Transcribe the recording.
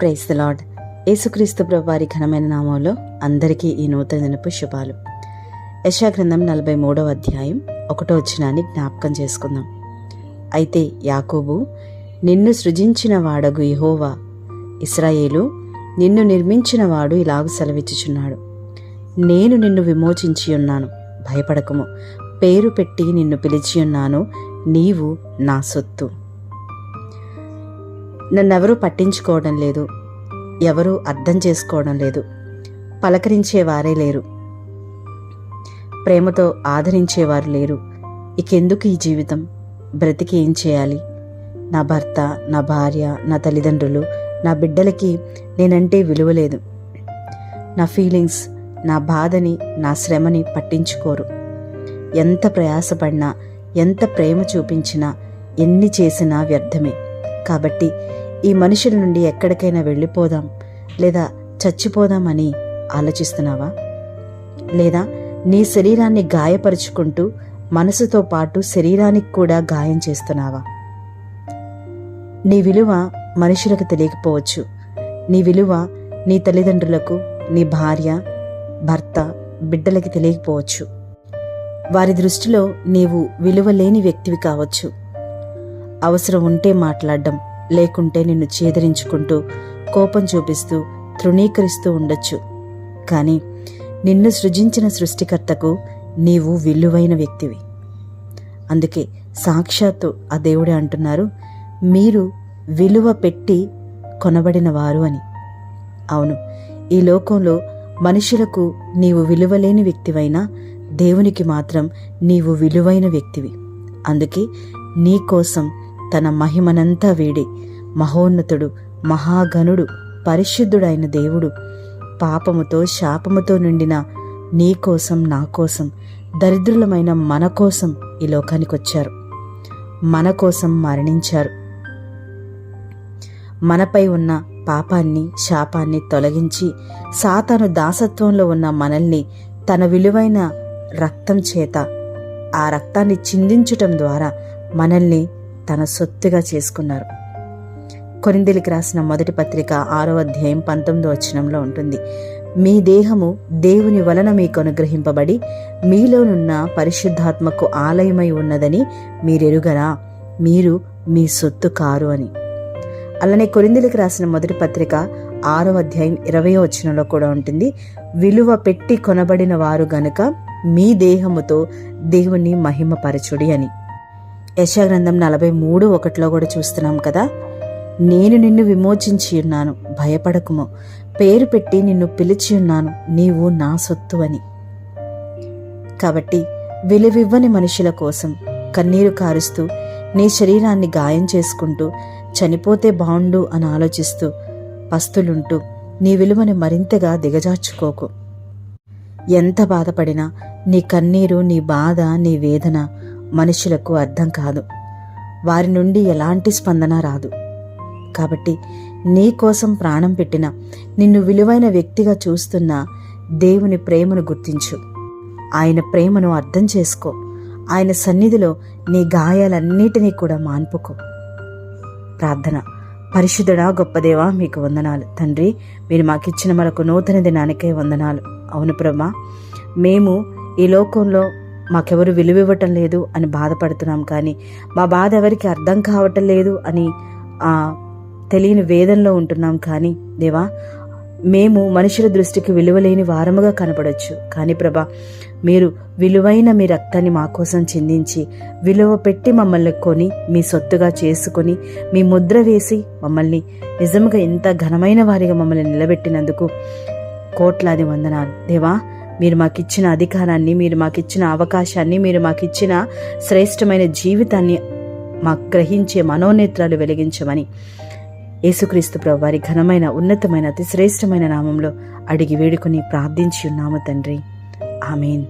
Price lord యేసుక్రీస్తు ప్రభు వారి ఘనమైన నామంలో అందరికీ ఈ నూతన దినపు శుభాలు. యశా గ్రంథం నలభై మూడవ అధ్యాయం ఒకటో వచ్చినాన్ని జ్ఞాపకం చేసుకుందాం. అయితే యాకోబు నిన్ను సృజించిన వాడగు యెహోవా. ఇస్రాయేలు నిన్ను నిర్మించిన వాడు ఇలాగు సెలవిచ్చుచున్నాడు. నేను నిన్ను విమోచించి ఉన్నాను. భయపడకము. పేరు పెట్టి నిన్ను పిలిచి ఉన్నాను. నీవు నా సొత్తు. నన్నెవరూ పట్టించుకోవడం లేదు. ఎవరూ అర్థం చేసుకోవడం లేదు. పలకరించేవారే లేరు. ప్రేమతో ఆదరించేవారు లేరు. ఇకెందుకు ఈ జీవితం? బ్రతికి ఏం చేయాలి? నా భర్త నా భార్య నా తల్లిదండ్రులు నా బిడ్డలకి నేనంటే విలువ లేదు. నా ఫీలింగ్స్ నా బాధని నా శ్రమని పట్టించుకోరు. ఎంత ప్రయాసపడినా ఎంత ప్రేమ చూపించినా ఎన్ని చేసినా వ్యర్థమే. కాబట్టి ఈ మనుషుల నుండి ఎక్కడికైనా వెళ్ళిపోదాం లేదా చచ్చిపోదామని ఆలోచిస్తున్నావా? లేదా నీ శరీరాన్ని గాయపరుచుకుంటూ మనసుతో పాటు శరీరానికి కూడా గాయం చేస్తున్నావా? నీ విలువ మనుషులకు తెలియకపోవచ్చు. నీ విలువ నీ తల్లిదండ్రులకు నీ భార్య భర్త బిడ్డలకి తెలియకపోవచ్చు. వారి దృష్టిలో నీవు విలువ లేని వ్యక్తివి కావచ్చు. అవసరం ఉంటే మాట్లాడడం లేకుంటే నిన్ను చేదరించుకుంటూ కోపం చూపిస్తూ తృణీకరిస్తూ ఉండొచ్చు. కానీ నిన్ను సృజించిన సృష్టికర్తకు నీవు విలువైన వ్యక్తివి. అందుకే సాక్షాత్తు ఆ దేవుడే అంటున్నారు మీరు విలువ పెట్టి కొనబడిన వారు అని. అవును ఈ లోకంలో మనుషులకు నీవు విలువలేని వ్యక్తివైనా దేవునికి మాత్రం నీవు విలువైన వ్యక్తివి. అందుకే నీకోసం తన మహిమనంతా వీడి. మహోన్నతుడు మహాగణుడు పరిశుద్ధుడైన దేవుడు. పాపముతో శాపముతో నిండిన నీ కోసం నా కోసం దరిద్రులమైన మన కోసం ఈ లోకానికి వచ్చారు మన కోసం మరణించారు. మనపై ఉన్న పాపాన్ని శాపాన్ని తొలగించి సాతాను దాసత్వంలో ఉన్న మనల్ని తన విలువైన రక్తం చేత ఆ రక్తాన్ని చిందించటం ద్వారా మనల్ని తన సొత్తుగా చేసుకున్నారు. కొరిందెలికి రాసిన మొదటి పత్రిక ఆరో అధ్యాయం పంతొమ్మిదో వచనంలో ఉంటుంది. మీ దేహము దేవుని వలన మీకు అనుగ్రహింపబడి మీలోనున్న పరిశుద్ధాత్మకు ఆలయమై ఉన్నదని మీరెరుగరా? మీరు మీ సొత్తు కారు అని. అలానే కొరిందెలికి రాసిన మొదటి పత్రిక ఆరో అధ్యాయం ఇరవై వచనంలో కూడా ఉంటుంది. విలువ పెట్టి కొనబడిన వారు గనుక మీ దేహముతో దేవుని మహిమపరచుడి అని. యశాగ్రంథం నలభై మూడు ఒకటిలో కూడా చూస్తున్నాం కదా? నేను నిన్ను విమోచించి ఉన్నాను భయపడకుము. పేరు పెట్టి నిన్ను పిలిచి ఉన్నాను నీవు నా సొత్తు అని కాబట్టి విలువివ్వని మనుషుల కోసం కన్నీరు కారుస్తూ నీ శరీరాన్ని గాయం చేసుకుంటూ చనిపోతే బాగుండు అని ఆలోచిస్తూ పస్తులుంటూ నీ విలువని మరింతగా దిగజార్చుకోకు. ఎంత బాధపడినా నీ కన్నీరు నీ బాధ నీ వేదన మనుషులకు అర్థం కాదు. వారి నుండి ఎలాంటి స్పందన రాదు. కాబట్టి నీ కోసం ప్రాణం పెట్టిన నిన్ను విలువైన వ్యక్తిగా చూస్తున్న దేవుని ప్రేమను గుర్తించు. ఆయన ప్రేమను అర్థం చేసుకో. ఆయన సన్నిధిలో నీ గాయాలన్నిటినీ కూడా మాన్పుకో. ప్రార్థన. పరిశుద్ధుడా గొప్పదేవా మీకు వందనాలు. తండ్రి మీరు మాకిచ్చిన మనకు నూతన దినానికే వందనాలు. అవును ప్రభా మేము ఈ లోకంలో మాకెవరు విలువివ్వటం లేదు అని బాధపడుతున్నాం కానీ మా బాధ ఎవరికి అర్థం కావటం లేదు అని ఆ తెలియని వేదనలో ఉంటున్నాం కానీ దేవా మేము మనుషుల దృష్టికి విలువలేని వారముగా కనపడవచ్చు కానీ ప్రభా మీరు విలువైన మీ రక్తాన్ని మా కోసం చిందించి విలువ పెట్టి మమ్మల్ని కొని మీ సొత్తుగా చేసుకొని మీ ముద్ర వేసి మమ్మల్ని నిజంగా ఇంత ఘనమైన వారిగా మమ్మల్ని నిలబెట్టినందుకు కోట్లాది వందనాలు. దేవా మీరు మాకిచ్చిన అధికారాన్ని మీరు మాకిచ్చిన అవకాశాన్ని మీరు మాకిచ్చిన శ్రేష్టమైన జీవితాన్ని మాకు గ్రహించే మనోనేత్రాలు వెలిగించమని యేసుక్రీస్తు ప్రభు వారి ఘనమైన ఉన్నతమైన అతి శ్రేష్టమైన నామంలో అడిగి వేడుకొని ప్రార్థించి ఉన్నాము తండ్రి. ఆమెన్.